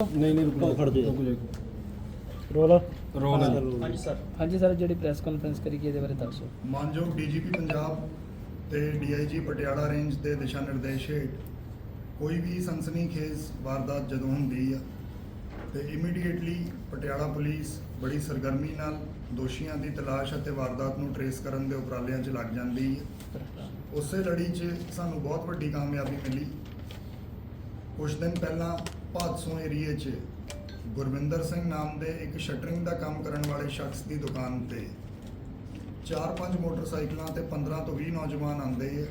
ਨਹੀਂ ਨਹੀਂ ਰੁਕੋ ਖੜ ਜਾਓ। ਰੁਕ ਜਾਓ ਰੋਲ? ਰੋਲ। ਹਾਂਜੀ ਸਰ ਹਾਂਜੀ ਸਰ। ਜਿਹੜੀ ਪ੍ਰੈਸ ਕਾਨਫਰੰਸ ਕਰੀ ਗਈ ਇਹਦੇ ਬਾਰੇ ਦੱਸੋ। ਮਾਨਯੋਗ ਡੀਜੀਪੀ ਪੰਜਾਬ ਤੇ ਡੀਆਈਜੀ ਪਟਿਆਲਾ ਰੇਂਜ ਦੇ ਦਿਸ਼ਾ ਨਿਰਦੇਸ਼ ਹੇਠ ਕੋਈ ਵੀ ਸਨਸਨੀਖੇਜ਼ ਵਾਰਦਾਤ ਜਦੋਂ ਹੁੰਦੀ ਆ ਤੇ ਇਮੀਡੀਏਟਲੀ ਪਟਿਆਲਾ ਪੁਲਿਸ ਬੜੀ ਸਰਗਰਮੀ ਨਾਲ ਦੋਸ਼ੀਆਂ ਦੀ ਤਲਾਸ਼ ਅਤੇ ਵਾਰਦਾਤ ਨੂੰ ਟਰੇਸ ਕਰਨ ਦੇ ਉਪਰਾਲਿਆਂ 'ਚ ਲੱਗ ਜਾਂਦੀ ਹੈ ਉਸੇ ਲੜੀ 'ਚ ਸਾਨੂੰ ਬਹੁਤ ਵੱਡੀ ਕਾਮਯਾਬੀ ਮਿਲੀ। ਕੁਝ ਦਿਨ ਪਹਿਲਾਂ ਭਾਦਸੋਂ ਏਰੀਏ 'ਚ ਗੁਰਵਿੰਦਰ ਸਿੰਘ ਨਾਮ ਦੇ ਇੱਕ ਸ਼ਟਰਿੰਗ ਦਾ ਕੰਮ ਕਰਨ ਵਾਲੇ ਸ਼ਖਸ ਦੀ ਦੁਕਾਨ ਤੇ ਚਾਰ ਪੰਜ ਮੋਟਰਸਾਈਕਲਾਂ ਤੇ 15 ਤੋਂ 20 ਨੌਜਵਾਨ ਆਂਦੇ ਆ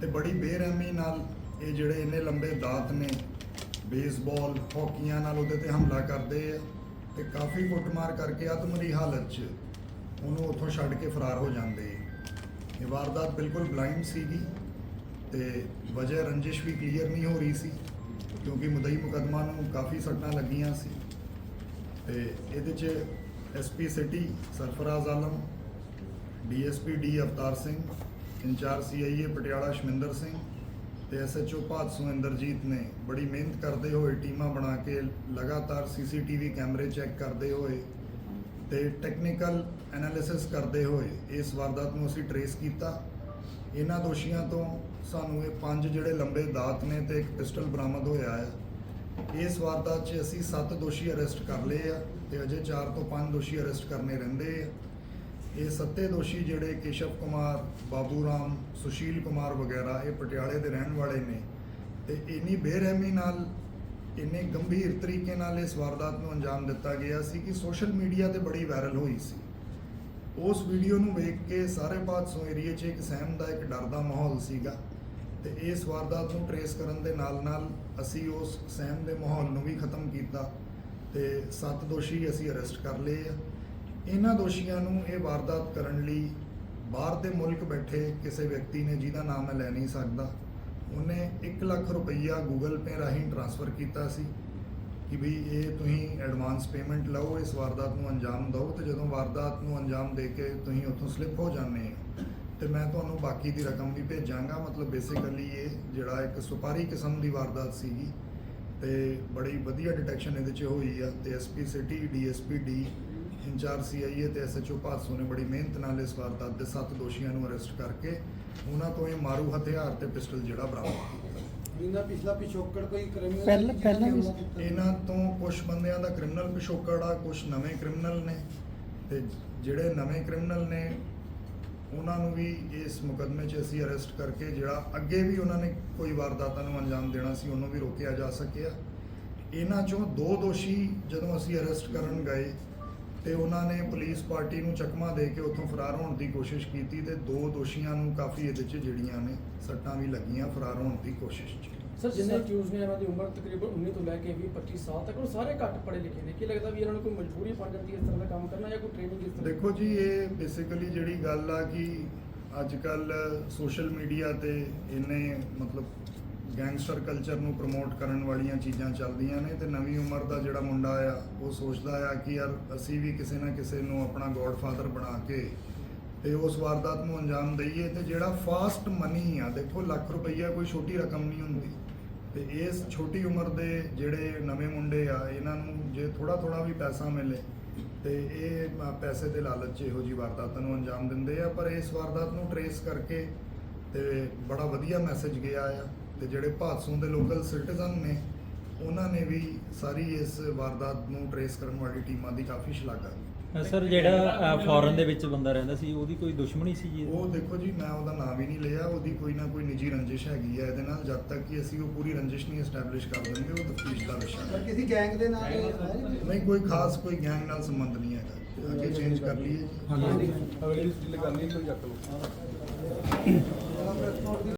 ਤੇ ਬੜੀ ਬੇਰਹਿਮੀ ਨਾਲ ਇਹ ਜਿਹੜੇ ਇੰਨੇ ਲੰਬੇ ਦਾਤ ਨੇ, ਬੇਸਬਾਲ, ਹਾਕੀਆਂ ਨਾਲ ਉਹਦੇ ਤੇ ਹਮਲਾ ਕਰਦੇ ਆ ਤੇ ਕਾਫੀ ਕੁੱਟਮਾਰ ਕਰਕੇ ਅਧਮਰੀ ਹਾਲਤ 'ਚ ਉਹਨੂੰ ਉੱਥੋਂ ਛੱਡ ਕੇ ਫਰਾਰ ਹੋ ਜਾਂਦੇ ਇਹ ਵਾਰਦਾਤ ਬਿਲਕੁਲ ਬਲਾਈਂਡ ਸੀਗੀ ਤੇ ਵਜ੍ਹਾ ਰੰਜਿਸ਼ ਵੀ ਕਲੀਅਰ ਨਹੀਂ ਹੋ ਰਹੀ ਸੀ। ਕਿਉਂਕਿ ਮੁਦਈ ਮੁਕੱਦਮਾ ਨੂੰ ਕਾਫੀ ਸੱਟਾਂ ਲੱਗੀਆਂ ਸੀ। ਤੇ ਇਹਦੇ 'ਚ SP city Sarfaraz Alam DSP D Avtar Singh, incharge CIA Patiala Shaminder Singh ਤੇ ਐਸਐਚਓ ਭਾਦਸੋਂ ਇੰਦਰਜੀਤ ਨੇ ਬੜੀ ਮਿਹਨਤ ਕਰਦੇ ਹੋਏ ਟੀਮਾਂ ਬਣਾ ਕੇ ਲਗਾਤਾਰ ਸੀਸੀਟੀਵੀ ਕੈਮਰੇ ਚੈੱਕ ਕਰਦੇ ਹੋਏ ਤੇ ਟੈਕਨੀਕਲ ਐਨਾਲਿਸਿਸ ਕਰਦੇ ਹੋਏ ਇਸ ਵਾਰਦਾਤ ਨੂੰ ਅਸੀਂ ਟਰੇਸ ਕੀਤਾ। ਇਹਨਾਂ ਦੋਸ਼ੀਆਂ ਤੋਂ ਸਾਨੂੰ ਇਹ ਪੰਜ ਜਿਹੜੇ ਲੰਬੇ ਦਾਤ ਨੇ ਤੇ ਇੱਕ ਪਿਸਟਲ ਬਰਾਮਦ ਹੋਇਆ ਹੈ। ਇਸ ਵਾਰਦਾਤ 'ਚ ਅਸੀਂ 7 ਦੋਸ਼ੀ ਅਰੈਸਟ ਕਰ ਲਏ ਆ ਤੇ ਅਜੇ 4 ਤੋਂ 5 ਦੋਸ਼ੀ ਅਰੈਸਟ ਕਰਨੇ ਰਹਿੰਦੇ ਆ। ਇਹ ਸੱਤੇ ਦੋਸ਼ੀ ਜਿਹੜੇ ਕੇਸ਼ਵ ਕੁਮਾਰ, ਬਾਬੂ ਰਾਮ, ਸੁਸ਼ੀਲ ਕੁਮਾਰ ਵਗੈਰਾ ਇਹ ਪਟਿਆਲੇ ਦੇ ਰਹਿਣ ਵਾਲੇ ਨੇ ਤੇ ਇੰਨੀ ਬੇਰਹਿਮੀ ਨਾਲ, ਇੰਨੇ ਗੰਭੀਰ ਤਰੀਕੇ ਨਾਲ ਇਸ ਵਾਰਦਾਤ ਨੂੰ ਅੰਜਾਮ ਦਿੱਤਾ ਗਿਆ ਸੀ ਕਿ ਸੋਸ਼ਲ ਮੀਡੀਆ ਤੇ ਬੜੀ ਵਾਇਰਲ ਹੋਈ ਸੀ। ਉਸ ਵੀਡੀਓ ਨੂੰ ਵੇਖ ਕੇ ਸਾਰੇ ਭਾਦਸੋਂ ਏਰੀਏ 'ਚ ਇੱਕ ਸਹਿਮ ਦਾ, ਇੱਕ ਡਰ ਦਾ ਮਾਹੌਲ ਸੀਗਾ ਤੇ ਇਸ ਵਾਰਦਾਤ ਨੂੰ ਟਰੇਸ ਕਰਨ ਦੇ ਨਾਲ ਨਾਲ ਅਸੀਂ ਉਸ ਸਹਿਮ ਦੇ ਮਾਹੌਲ ਨੂੰ ਵੀ ਖਤਮ ਕੀਤਾ ਤੇ ਸੱਤ ਦੋਸ਼ੀ ਅਸੀਂ ਅਰੈਸਟ ਕਰ ਲਏ ਆ। ਇਹਨਾਂ ਦੋਸ਼ੀਆਂ ਨੂੰ ਇਹ ਵਾਰਦਾਤ ਕਰਨ ਲਈ ਬਾਹਰ ਦੇ ਮੁਲਕ ਬੈਠੇ ਕਿਸੇ ਵਿਅਕਤੀ ਨੇ, ਜਿਹਦਾ ਨਾਮ ਮੈਂ ਲੈ ਨਹੀਂ ਸਕਦਾ, ਉਹਨੇ 1 ਲੱਖ ਰੁਪਈਆ ਗੂਗਲ ਪੇ ਰਾਹੀਂ ਟ੍ਰਾਂਸਫਰ ਕੀਤਾ ਸੀ। ਕਿ ਵੀ ਇਹ ਤੁਸੀਂ ਐਡਵਾਂਸ ਪੇਮੈਂਟ ਲਓ, ਇਸ ਵਾਰਦਾਤ ਨੂੰ ਅੰਜਾਮ ਦਿਓ ਤੇ ਜਦੋਂ ਵਾਰਦਾਤ ਨੂੰ ਅੰਜਾਮ ਦੇ ਕੇ ਤੁਸੀਂ ਉੱਥੋਂ ਸਲਿੱਪ ਹੋ ਜਾਂਦੇ ਹੋ, ਤੇ ਮੈਂ ਤੁਹਾਨੂੰ ਬਾਕੀ ਦੀ ਰਕਮ ਵੀ ਭੇਜਾਂਗਾ। ਮਤਲਬ ਬੇਸਿਕਲੀ ਇਹ ਜਿਹੜਾ ਇੱਕ ਸੁਪਾਰੀ ਕਿਸਮ ਦੀ ਵਾਰਦਾਤ ਸੀਗੀ ਤੇ ਬੜੀ ਵਧੀਆ ਡਿਟੈਕਸ਼ਨ ਇਹਦੇ 'ਚ ਹੋਈ ਆ ਤੇ SP city DSP D incharge CIA ਤੇ ਐਸਐਚਓ ਭਾਦਸੋਂ ਨੇ ਬੜੀ ਮਿਹਨਤ ਨਾਲ ਇਸ ਵਾਰਦਾਤ ਦੇ ਸੱਤ ਦੋਸ਼ੀਆਂ ਨੂੰ ਅਰੈਸਟ ਕਰਕੇ ਉਹਨਾਂ ਤੋਂ ਇਹ ਮਾਰੂ ਹਥਿਆਰ ਤੇ ਪਿਸਟਲ ਜਿਹੜਾ ਬਰਾਮਦ ਕੀਤਾ। ਇਹਨਾਂ ਪਿਛਲਾ ਪਿਛੋਕੜ ਕੋਈ ਕ੍ਰਿਮੀਨਲ ਪਹਿਲਾਂ- ਪਹਿਲਾਂ ਵੀ ਇਹਨਾਂ ਤੋਂ ਕੁਝ ਬੰਦਿਆਂ ਦਾ ਕ੍ਰਿਮੀਨਲ ਪਿਛੋਕੜ ਆ ਕੁਝ ਨਵੇਂ ਕ੍ਰਿਮੀਨਲ ਨੇ। ਤੇ ਜਿਹੜੇ ਨਵੇਂ ਕ੍ਰਿਮੀਨਲ ਨੇ ਉਹਨਾਂ ਨੂੰ ਵੀ ਇਸ ਮੁਕੱਦਮੇ 'ਚ ਅਸੀਂ ਅਰੈਸਟ ਕਰਕੇ ਜਿਹੜਾ ਅੱਗੇ ਵੀ ਉਹਨਾਂ ਨੇ ਕੋਈ ਵਾਰਦਾਤਾਂ ਨੂੰ ਅੰਜਾਮ ਦੇਣਾ ਸੀ ਉਹਨੂੰ ਵੀ ਰੋਕਿਆ ਜਾ ਸਕਿਆ। ਇਹਨਾਂ 'ਚੋਂ ਦੋ ਦੋਸ਼ੀ ਜਦੋਂ ਅਸੀਂ ਅਰੈਸਟ ਕਰਨ ਗਏ ਤੇ ਉਹਨਾਂ ਨੇ ਪੁਲਿਸ ਪਾਰਟੀ ਨੂੰ ਚਕਮਾ ਦੇ ਕੇ ਉੱਥੋਂ ਫਰਾਰ ਹੋਣ ਦੀ ਕੋਸ਼ਿਸ਼ ਕੀਤੀ ਤੇ ਦੋ ਦੋਸ਼ੀਆਂ ਨੂੰ ਕਾਫੀ ਇਹਦੇ 'ਚ ਜਿਹੜੀਆਂ ਨੇ ਸੱਟਾਂ ਵੀ ਲੱਗੀਆਂ ਫਰਾਰ ਹੋਣ ਦੀ ਕੋਸ਼ਿਸ਼ 'ਚ। ਸਰ ਜਿੰਨੇ ਅਕਿਊਜ਼ ਨੇ ਇਹਨਾਂ ਦੀ ਉਮਰ ਤਕਰੀਬਨ 19 ਤੋਂ ਲੈ ਕੇ 20 25 ਸਾਲ ਤੱਕ ਉਹ ਸਾਰੇ ਘੱਟ ਪੜ੍ਹੇ ਲਿਖੇ ਨੇ। ਕੀ ਲੱਗਦਾ ਵੀ ਇਹਨਾਂ ਨੂੰ ਕੋਈ ਮਜਬੂਰੀ ਬਣ ਜਾਂਦੀ ਇਸ ਤਰ੍ਹਾਂ ਦਾ ਕੰਮ ਕਰਨਾ ਜਾਂ ਕੋਈ ਟ੍ਰੇਨਿੰਗ ਇਸ ਤਰ੍ਹਾਂ ਦੇਖੋ ਜੀ ਇਹ ਬੇਸਿਕਲੀ ਜਿਹੜੀ ਗੱਲ ਆ ਕਿ ਅੱਜ ਕੱਲ ਸੋਸ਼ਲ ਮੀਡੀਆ ਤੇ ਇੰਨੇ ਮਤਲਬ ਗੈਂਗਸਟਰ ਕਲਚਰ ਨੂੰ ਪ੍ਰਮੋਟ ਕਰਨ ਵਾਲੀਆਂ ਚੀਜ਼ਾਂ ਚੱਲਦੀਆਂ ਨੇ ਤੇ ਨਵੀਂ ਉਮਰ ਦਾ ਜਿਹੜਾ ਮੁੰਡਾ ਆ, ਉਹ ਸੋਚਦਾ ਆ ਕਿ ਯਾਰ ਅਸੀਂ ਵੀ ਕਿਸੇ ਨਾ ਕਿਸੇ ਨੂੰ ਆਪਣਾ ਗੋਡਫਾਦਰ ਬਣਾ ਕੇ ਤੇ ਉਸ ਵਾਰਦਾਤ ਨੂੰ ਅੰਜਾਮ ਦਈਏ ਤੇ ਜਿਹੜਾ ਫਾਸਟ ਮਨੀ ਆ, ਦੇਖੋ ਲੱਖ ਰੁਪਈਆ ਕੋਈ ਛੋਟੀ ਰਕਮ ਨਹੀਂ ਹੁੰਦੀ। ਤੇ ਇਸ ਛੋਟੀ ਉਮਰ ਦੇ ਜਿਹੜੇ ਨਵੇਂ ਮੁੰਡੇ ਆ, ਇਹਨਾਂ ਨੂੰ ਜੇ ਥੋੜਾ ਥੋੜਾ ਵੀ ਪੈਸਾ ਮਿਲੇ ਤੇ ਇਹ ਪੈਸੇ ਦੇ ਲਾਲਚ 'ਚ ਇਹੋ ਜੀ ਵਾਰਦਾਤਾਂ ਨੂੰ ਅੰਜਾਮ ਦਿੰਦੇ ਆ। ਪਰ ਇਸ ਵਾਰਦਾਤ ਨੂੰ ਟਰੇਸ ਕਰਕੇ ਤੇ ਬੜਾ ਵਧੀਆ ਮੈਸੇਜ ਗਿਆ ਆ। ਤੇ ਜਿਹੜੇ ਭਾਦਸੋਂ ਦੇ ਲੋਕਲ ਸਿਟੀਜ਼ਨ ਨੇ ਉਹਨਾਂ ਨੇ ਵੀ ਸਾਰੀ ਇਸ ਵਾਰਦਾਤ ਨੂੰ ਟਰੇਸ ਕਰਨ ਵਾਲੀ ਟੀਮਾਂ ਦੀ ਕਾਫੀ ਸ਼ਲਾਘਾ ਕੀਤੀ। ਸਰ ਜਿਹੜਾ ਫੋਰਨ ਦੇ ਵਿੱਚ ਬੰਦਾ ਰਹਿੰਦਾ ਸੀ ਉਹਦੀ ਕੋਈ ਦੁਸ਼ਮਣੀ ਸੀ ਜੀ? ਉਹ ਦੇਖੋ ਜੀ ਮੈਂ ਉਹਦਾ ਨਾਮ ਵੀ ਨਹੀਂ ਲਿਆ ਉਹਦੀ ਕੋਈ ਨਾ ਕੋਈ ਨਿੱਜੀ ਰੰਜਿਸ਼ ਹੈਗੀ ਹੈ ਇਹਦੇ ਨਾਲ ਜਦ ਤੱਕ ਕਿ ਅਸੀਂ ਉਹ ਪੂਰੀ ਰੰਜਿਸ਼ ਨਹੀਂ ਐਸਟੈਬਲਿਸ਼ ਕਰ ਦਿੰਦੇ ਉਹ ਤਫਤੀਸ਼ ਦਾ ਵਿਸ਼ਾ ਪਰ ਹੈ ਕਿਸੇ ਗੈਂਗ ਦੇ ਨਾਲ ਨਹੀਂ ਕੋਈ ਖਾਸ ਕੋਈ ਗੈਂਗ ਨਾਲ ਸੰਬੰਧ ਨਹੀਂ ਹੈਗਾ। ਅੱਗੇ ਚੇਂਜ ਕਰ ਲਈਏ। ਹਾਂਜੀ। ਅਗਲੀ ਲਿਸਟ ਲਗਾਣੀ ਕੋਈ ਚੱਕ ਲਓ।